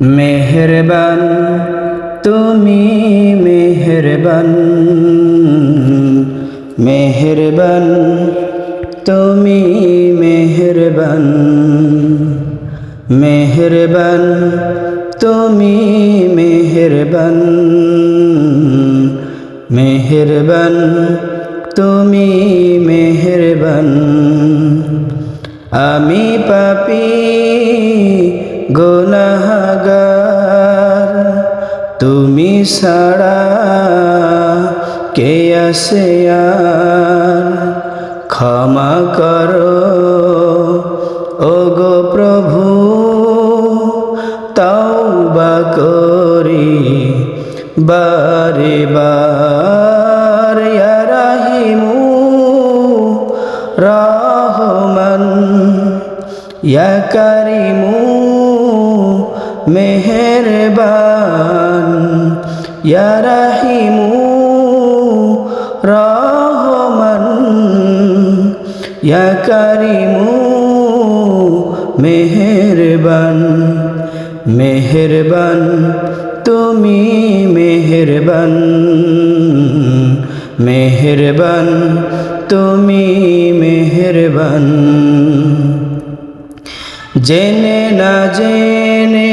মেহেরবান, তুমি মেহেরবান মেহেরবান, তুমি মেহেরবান মেহেরবান, তুমি মেহেরবান মেহেরবান, তুমি মেহেরবান। আমি পাপি গুনাহগার তুমি ছাড়া কে আসে আর? ক্ষমা করো ও গো প্রভু, তওবা করি বারে বার। রাহিমু রহমান, ইয়া ইয়া রাহিমু রহমান, ইয়া কারিমু মেহেরবান মেহেরবান, তুমি মেহেরবান মেহেরবান, তুমি মেহেরবান। জেনে না জেনে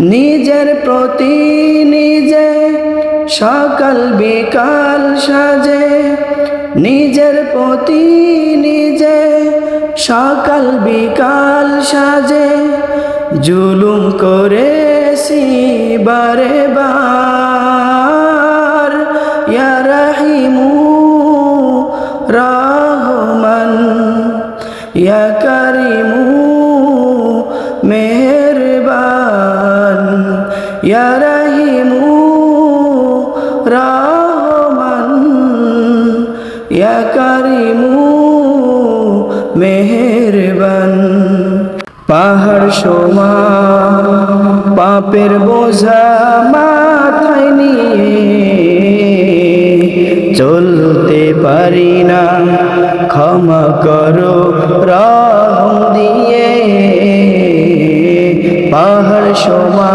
নিজের প্রতি নিজে সকাল বিকাল সাজে। নিজের প্রতি নিজে সকাল বিকাল সাজে। জুলুম করেছি বারে বার। ইয়া রাহিমু রহমান, ইয়া ইয়া রাহিমু রহমান, ইয়া কারিমু পাহাড় সোমা, পাপের বোঝা মাথায় নিয়ে চলতে পারি না। ক্ষমা করো রহম দিয়ে। পাহাড় সোমা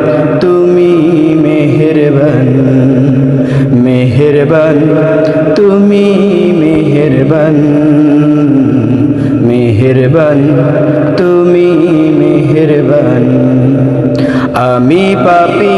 মেহেরবান তুমি মেহেরবান আমি পাপি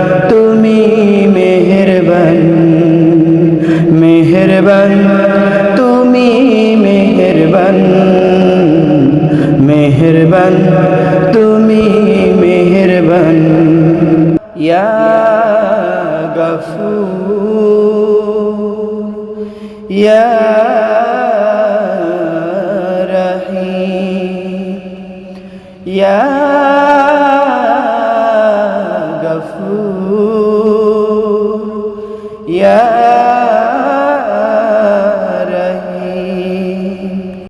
মেহেরবান তুমি মেহরবান। ইয়া গফুর। ইয়া